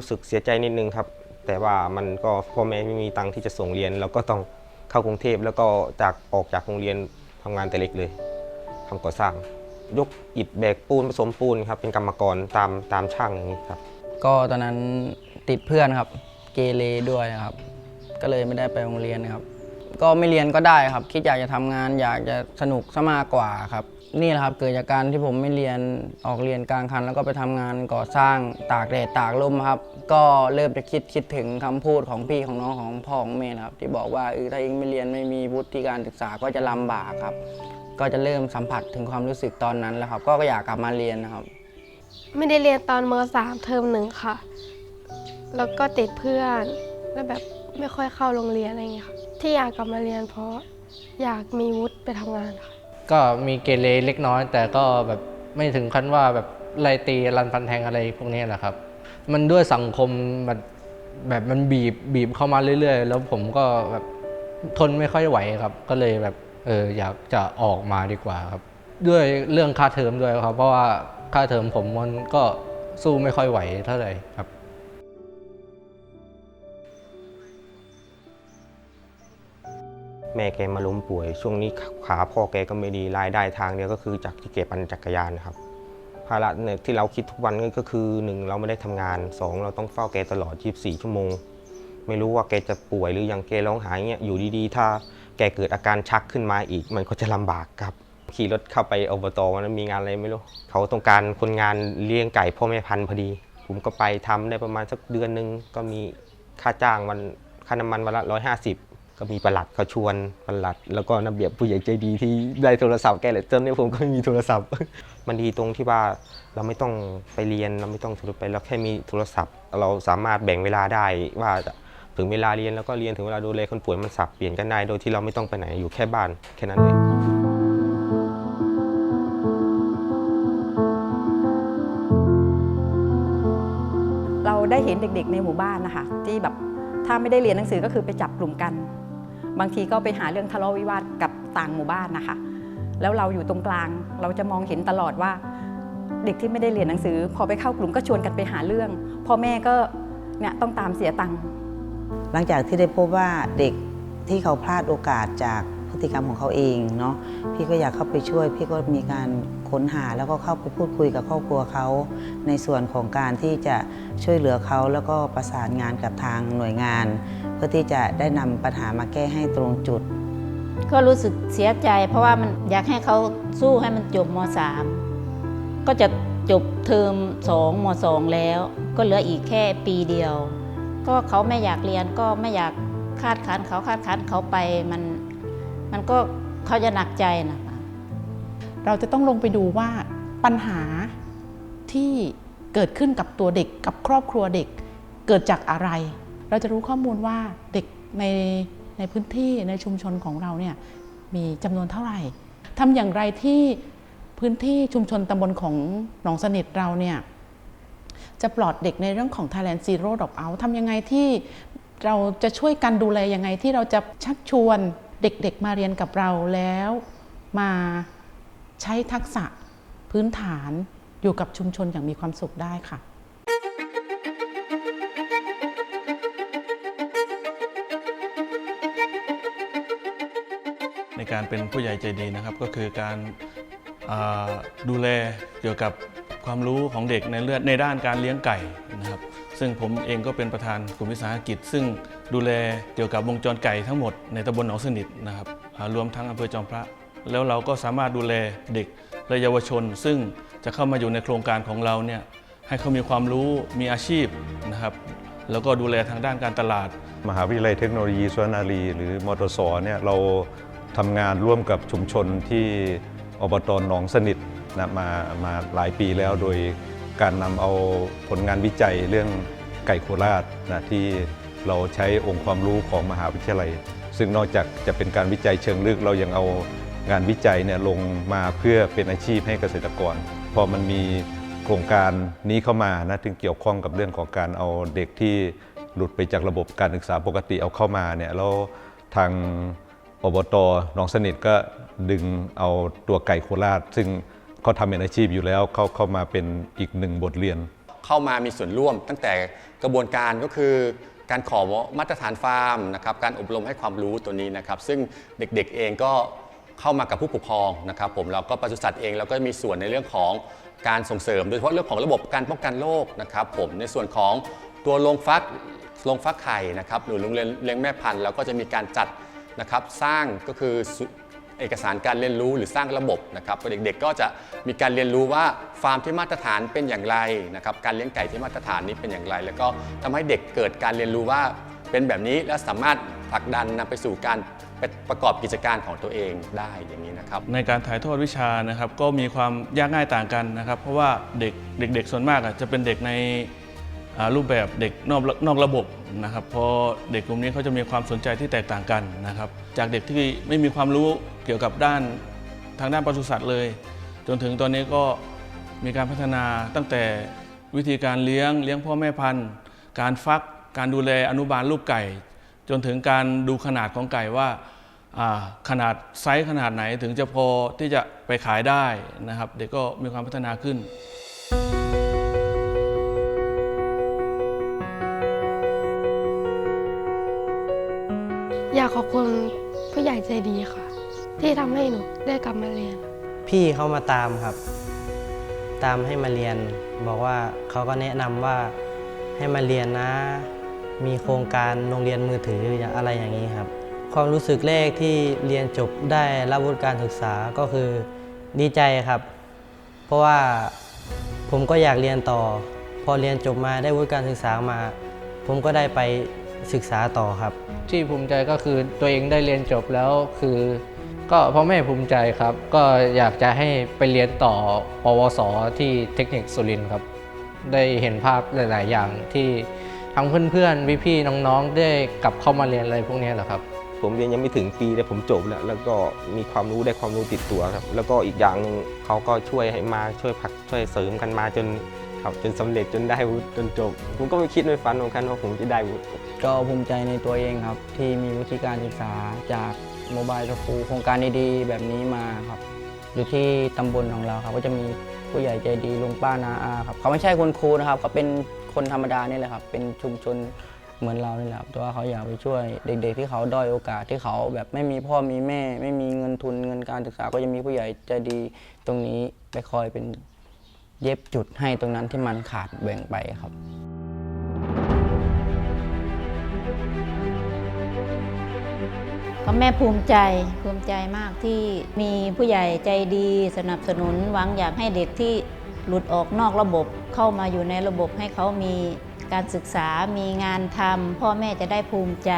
รู้สึกเสียใจนิดนึงครับ แต่ว่ามันก็พ่อแม่ไม่มีตังค์ที่จะส่งเรียน แล้วก็ต้องเข้ากรุงเทพแล้วก็จากออกจากโรงเรียนทำงานแต่เล็กเลยทำก่อสร้าง ยกอิฐแบกปูนผสมปูนครับเป็นกรรมกรตามตามช่างอย่างนี้ครับ ก็ตอนนั้นติดเพื่อนครับ เกเรด้วยครับ ก็เลยไม่ได้ไปโรงเรียนครับ ก็ไม่เรียนก็ได้ครับ คิดอยากจะทำงานอยากจะสนุกซะมากกว่าครับ นี่แหละครับเกิดจากการที่ผมไม่เรียนออกเรียนกลางคัน แล้วก็ไปทำงานก่อสร้างตากแดดตากลมครับ ก็เริ่มจะคิดคิดถึงคำพูดของพี่ของน้องของพ่อของแม่นะครับ ที่บอกว่าเออถ้าเองไม่เรียนไม่มีวุฒิการศึกษาก็จะลำบากครับ ก็จะเริ่มสัมผัสถึงความรู้สึกตอนนั้นแล้วครับ ก็อยากกลับมาเรียนนะครับ ไม่ได้เรียนตอนมสามเทอมหนึ่งค่ะ แล้วก็ติดเพื่อนแล้วแบบไม่ค่อยเข้าโรงเรียนอะไรอย่างเงี้ยค่ะ ที่อยากกลับมาเรียน เพราะอยากมีวุฒิไปทำงานค่ะ ก็มีเกเรเล็กน้อย แต่ก็แบบไม่ถึงขั้นว่าแบบไล่ตีรันฟันแทงอะไรพวกนี้แหละครับ มันด้วยสังคมแบบแบบมันบีบบีบเข้ามาเรื่อย ๆ แล้วผมก็แบบทนไม่ค่อยไหวครับ ก็เลยแบบเอออยากจะออกมาดีกว่าครับ ด้วยเรื่องค่าเทอมด้วยครับ เพราะว่าค่าเทอมผมมันก็สู้ไม่ค่อยไหวเท่าไหร่ครับ แม่แกมาล้มป่วย ช่วงนี้ขาพ่อแกก็ไม่ดีรายได้ทางเดียวก็คือจากที่แกปั่นจักรยานครับภาระที่เราคิดทุกวันก็คือหนึ่งเราไม่ได้ทำงานสองเราต้องเฝ้าแกตลอด 24 ชั่วโมง ไม่รู้ว่าแกจะป่วยหรือยังแกร้องหายเงี้ยอยู่ดีๆ ถ้าแกเกิดอาการชักขึ้นมาอีก มันก็จะลำบากครับ ขี่รถเข้าไปอบตวันนั้นมีงานอะไรไม่รู้ เขาต้องการคนงานเลี้ยงไก่พ่อแม่พันธุ์พอดี ผมก็ไปทำได้ประมาณสักเดือนนึงก็มีค่าจ้างวันค่าน้ำมันวันละร้อยห้าสิบ ก็มีประหลัดเขาชวนประหลัด แล้วก็นักเบียบผู้ใหญ่ใจดีที่ได้โทรศัพท์แกเลยตอนนี้ผมก็ไม่มีโทรศัพท์ มันดีตรงที่ว่าเราไม่ต้องไปเรียนเราไม่ต้องทุรไปเราแค่มีโทรศัพท์ เราสามารถแบ่งเวลาได้ว่าถึงเวลาเรียนแล้วก็เรียนถึงเวลาดูแลคนป่วยมันสับเปลี่ยนกันได้โดยที่เราไม่ต้องไปไหนอยู่แค่บ้านแค่นั้นเองเราได้เห็นเด็กๆในหมู่บ้านนะคะที่แบบถ้าไม่ได้เรียนหนังสือก็คือไปจับกลุ่มกัน บางทีก็ไปหาเรื่องทะเลาะวิวาทกับต่างหมู่บ้านนะคะ แล้วเราอยู่ตรงกลางเราจะมองเห็นตลอดว่า เด็กที่ไม่ได้เรียนหนังสือ พอไปเข้ากลุ่มก็ชวนกันไปหาเรื่องพ่อแม่ก็เนี่ยต้องตามเสียตังค์หลังจากที่ได้พบว่าเด็กที่เขาพลาดโอกาสจากพฤติกรรมของเขาเองเนาะพี่ก็อยากเข้าไปช่วย พี่ก็มีการค้นหาแล้วก็เข้าไปพูดคุยกับครอบครัวเขา ในส่วนของการที่จะช่วยเหลือเขาแล้วก็ประสานงานกับทางหน่วยงาน พื่อที่จะได้นำปัญหามาแก้ให้ตรงจุด ก็รู้สึกเสียใจ เพราะว่ามันอยากให้เขาสู้ให้มันจบม .3 ก็จะจบเทอม2ม 2 แล้ว ก็เหลืออีกแค่ปีเดียว ก็เขาไม่อยากเรียนก็ไม่อยากคาดคันเขาคาดคันเขาไปมันมันก็เขาจะหนักใจนะคะ เราจะต้องลงไปดูว่าปัญหาที่เกิดขึ้นกับตัวเด็กกับครอบครัวเด็กเกิดจากอะไร เราจะรู้ข้อมูลว่าเด็กในในพื้นที่ในชุมชนของเราเนี่ยมีจำนวนเท่าไหร่ทำอย่างไรที่พื้นที่ชุมชนตำบลของหนองสนิทเราเนี่ยจะปลอดเด็กในเรื่องของ Thailand Zero Dropout ทำยังไงที่เราจะช่วยกันดูแลยังไงที่เราจะชักชวนเด็กๆมาเรียนกับเราแล้วมาใช้ทักษะพื้นฐานอยู่กับชุมชนอย่างมีความสุขได้ค่ะ ในการเป็นผู้ใหญ่ใจดีนะครับ ก็คือการาดูแลเกี่ยวกับความรู้ของเด็กในเลือดในด้านการเลี้ยงไก่นะครับ ซึ่งผมเองก็เป็นประธานกลุ่มวิสาหกิจ ซึ่งดูแลเกี่ยวกับวงจรไก่ทั้งหมดในตำบลหนองสนิทนะครับรวมทั้งอำเภอจอมพระ แล้วเราก็สามารถดูแลเด็กและเยาวชน ซึ่งจะเข้ามาอยู่ในโครงการของเราเนี่ยให้เขามีความรู้มีอาชีพนะครับ แล้วก็ดูแลทางด้านการตลาด มหาวิทยาลัยเทคโนโลยีสุวรรณารี หรือมตสเนี่ยเรา ทำงานร่วมกับชุมชนที่อบตหนองสนิทนะมามาหลายปีแล้วโดยการนำเอาผลงานวิจัยเรื่องไก่โคราชนะที่เราใช้องค์ความรู้ของมหาวิทยาลัย ซึ่งนอกจากจะเป็นการวิจัยเชิงลึก เรายังเอางานวิจัยเนี่ยลงมาเพื่อเป็นอาชีพให้เกษตรกร พอมันมีโครงการนี้เข้ามานะถึงเกี่ยวข้องกับเรื่องของการเอาเด็กที่หลุดไปจากระบบการศึกษาปกติเอาเข้ามาเนี่ยแล้วทาง อบตหนองสนิทก็ดึงเอาตัวไก่โคราช ซึ่งเขาทำเป็นอาชีพอยู่แล้วเขาเข้ามาเป็นอีกหนึ่งบทเรียน เข้ามามีส่วนร่วมตั้งแต่กระบวนการก็คือการขอมาตรฐานฟาร์มนะครับการอบรมให้ความรู้ตัวนี้นะครับ ซึ่งเด็กๆเองก็เข้ามากับผู้ปกครองนะครับผมแล้วก็ปศุสัตว์เองเราก็มีส่วนในเรื่องของการส่งเสริม โดยเฉพาะเรื่องของระบบการป้องกันโรคนะครับผมในส่วนของตัวโรงฟักโรงฟักไข่นะครับหรือโรงเรียนเลี้ยงแม่พันธุ์เราก็จะมีการจัด นะครับสร้างก็คือเอกสารการเรียนรู้หรือสร้างระบบนะครับเด็กๆก็จะมีการเรียนรู้ว่าฟาร์มที่มาตรฐานเป็นอย่างไรนะครับการเลี้ยงไก่ที่มาตรฐานนี้เป็นอย่างไร แล้วก็ทำให้เด็กเกิดการเรียนรู้ว่าเป็นแบบนี้และสามารถผลักดันนำไปสู่การประกอบกิจการของตัวเองได้อย่างนี้นะครับ ในการถ่ายทอดวิชานะครับก็มีความยากง่ายต่างกันนะครับ เพราะว่าเด็กเด็กๆส่วนมากอะจะเป็นเด็กใน รูปแบบเด็กนอกนอกระบบนะครับเพอเด็กกลุ่มนี้เขาจะมีความสนใจที่แตกต่างกันนะครับ จากเด็กที่ไม่มีความรู้เกี่ยวกับด้านทางด้านปศุสัตว์เลย จนถึงตอนนี้ก็มีการพัฒนาตั้งแต่วิธีการเลี้ยงเลี้ยงพ่อแม่พันธุ์ การฟักการดูแลอนุบาลลูกไก่ จนถึงการดูขนาดของไก่ว่าขนาดไซส์ขนาดไหนถึงจะพอที่จะไปขายได้นะครับ เด็กก็มีความพัฒนาขึ้น อยากขอบคุณผู้ใหญ่ใจดีค่ะ ที่ทำให้หนูได้กลับมาเรียน พี่เขามาตามครับ ตามให้มาเรียน บอกว่าเขาก็แนะนำว่าให้มาเรียนนะ มีโครงการโรงเรียนมือถืออะไรอย่างนี้ครับ ความรู้สึกแรกที่เรียนจบได้รับวุฒิการศึกษาก็คือดีใจครับ เพราะว่าผมก็อยากเรียนต่อ พอเรียนจบมาได้วุฒิการศึกษามา ผมก็ได้ไป ศึกษาต่อครับ ที่ภูมิใจก็คือตัวเองได้เรียนจบแล้วคือ ก็พ่อแม่ภูมิใจครับ ก็อยากจะให้ไปเรียนต่อปวสที่เทคนิคสุรินทร์ครับ ได้เห็นภาพหลาย ๆ อย่างที่ทั้งเพื่อนๆพี่ๆน้องๆ ได้กลับเข้ามาเรียนอะไรพวกนี้แหละครับผมเรียนยังไม่ถึงปีแต่ผมจบแล้วแล้วก็มีความรู้ได้ความรู้ติดตัวครับ แล้วก็อีกอย่างหนึ่งเขาก็ช่วยให้มาช่วยผลักช่วยเสริมกันมาจน ครับจนสำเร็จจนได้วุฒิจนจบ ผมก็ไม่คิดไม่ฝันเหมือนกันว่าผมจะได้วุฒิก็ภูมิใจในตัวเองครับ ที่มีวุฒิการศึกษาจากโมบายสคูโครงการดีๆแบบนี้มาครับ อยู่ที่ตำบลของเราครับ ก็จะมีผู้ใหญ่ใจดีลุงป้านาอาครับเขาไม่ใช่คนครูนะครับเขาเป็นคนธรรมดานี่แหละครับ เป็นชุมชนเหมือนเรานี่แหละครับแต่ว่าเขาอยากไปช่วยเด็ก ๆ ที่เขาด้อยโอกาสที่เขาแบบไม่มีพ่อมีแม่ ไม่มีเงินทุนเงินการศึกษาก็จะมีผู้ใหญ่ใจดีตรงนี้ไปคอยเป็น เย็บจุดให้ตรงนั้นที่มันขาดแบ่งไปครับก็แม่ภูมิใจภูมิใจมากที่มีผู้ใหญ่ใจดีสนับสนุนหวังอยากให้เด็กที่หลุดออกนอกระบบเข้ามาอยู่ในระบบให้เขามีการศึกษามีงานทำพ่อแม่จะได้ภูมิใจ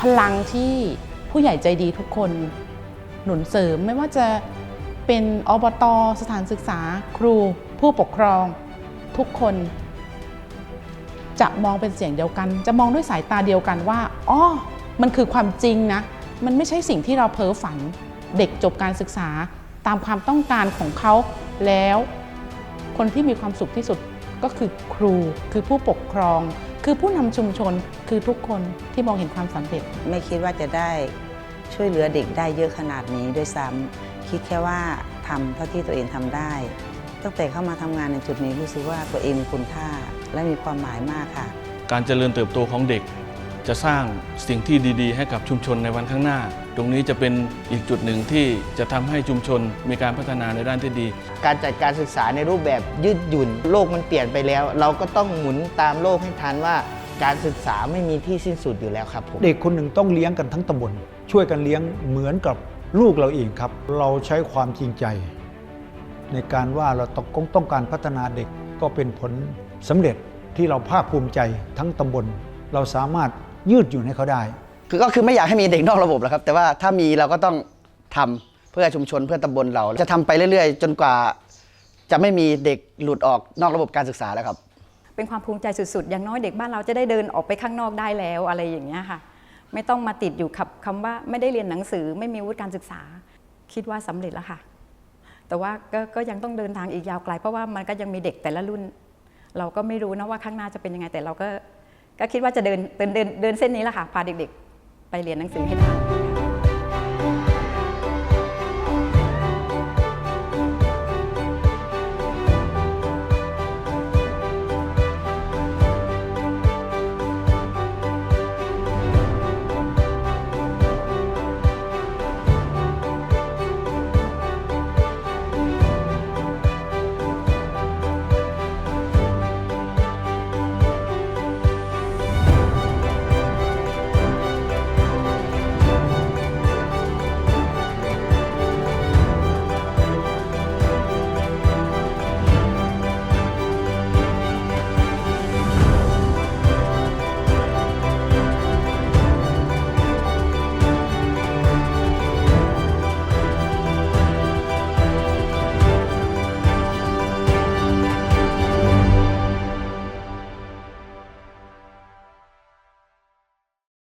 พลังที่ผู้ใหญ่ใจดีทุกคนหนุนเสริมไม่ว่าจะเป็นอบตสถานศึกษาครูผู้ปกครองทุกคนจะมองเป็นเสียงเดียวกัน จะมองด้วยสายตาเดียวกันว่าอ๋อมันคือความจริงนะ มันไม่ใช่สิ่งที่เราเพ้อฝัน เด็กจบการศึกษาตามความต้องการของเขาแล้ว คนที่มีความสุขที่สุดก็คือครู คือผู้ปกครอง คือผู้นำชุมชน คือทุกคนที่มองเห็นความสำเร็จ ไม่คิดว่าจะได้ช่วยเหลือเด็กได้เยอะขนาดนี้ด้วยซ้ำคิดแค่ว่าทำเท่าที่ตัวเองทำได้ ตั้งแต่เข้ามาทำงานในจุดนี้รู้สึกว่าตัวเองมีคุณค่าและมีความหมายมากค่ะ การเจริญเติบโตของเด็ก จะสร้างสิ่งที่ดีๆ ให้กับชุมชนในวันข้างหน้า ตรงนี้จะเป็นอีกจุดหนึ่งที่จะทำให้ชุมชนมีการพัฒนาในด้านที่ดี การจัดการศึกษาในรูปแบบยืดหยุ่น โลกมันเปลี่ยนไปแล้ว เราก็ต้องหมุนตามโลกให้ทันว่าการศึกษาไม่มีที่สิ้นสุดอยู่แล้วครับผมเด็กคนหนึ่งต้องเลี้ยงกันทั้งตำบลช่วยกันเลี้ยงเหมือนกับลูกเราเองครับ เราใช้ความจริงใจ ในการว่าเราต้องต้องการพัฒนาเด็กก็เป็นผลสำเร็จที่เราภาคภูมิใจทั้งตำบล เราสามารถยืดหยุ่นให้เขาได้ คือก็คือไม่อยากให้มีเด็กนอกระบบหรอกครับ แต่ว่าถ้ามีเราก็ต้องทำเพื่อชุมชนเพื่อตำบลเรา จะทำไปเรื่อยๆ จนกว่า จะไม่มีเด็กหลุดออกนอกระบบการศึกษาแล้วครับ เป็นความภูมิใจสุดๆ อย่างน้อยเด็กบ้านเราจะได้เดินออกไปข้างนอกได้แล้วอะไรอย่างเงี้ยค่ะ ไม่ต้องมาติดอยู่กับคำว่าไม่ได้เรียนหนังสือไม่มีวุฒิการศึกษา คิดว่าสำเร็จแล้วค่ะ แต่ว่าก็ก็ยังต้องเดินทางอีกยาวไกล เพราะว่ามันก็ยังมีเด็กแต่ละรุ่น เราก็ไม่รู้นะว่าข้างหน้าจะเป็นยังไงแต่เราก็ก็คิดว่าจะเดินเดินเดินเดินเส้นนี้แหละค่ะพาเด็กๆ ไปเรียนหนังสือให้ทัน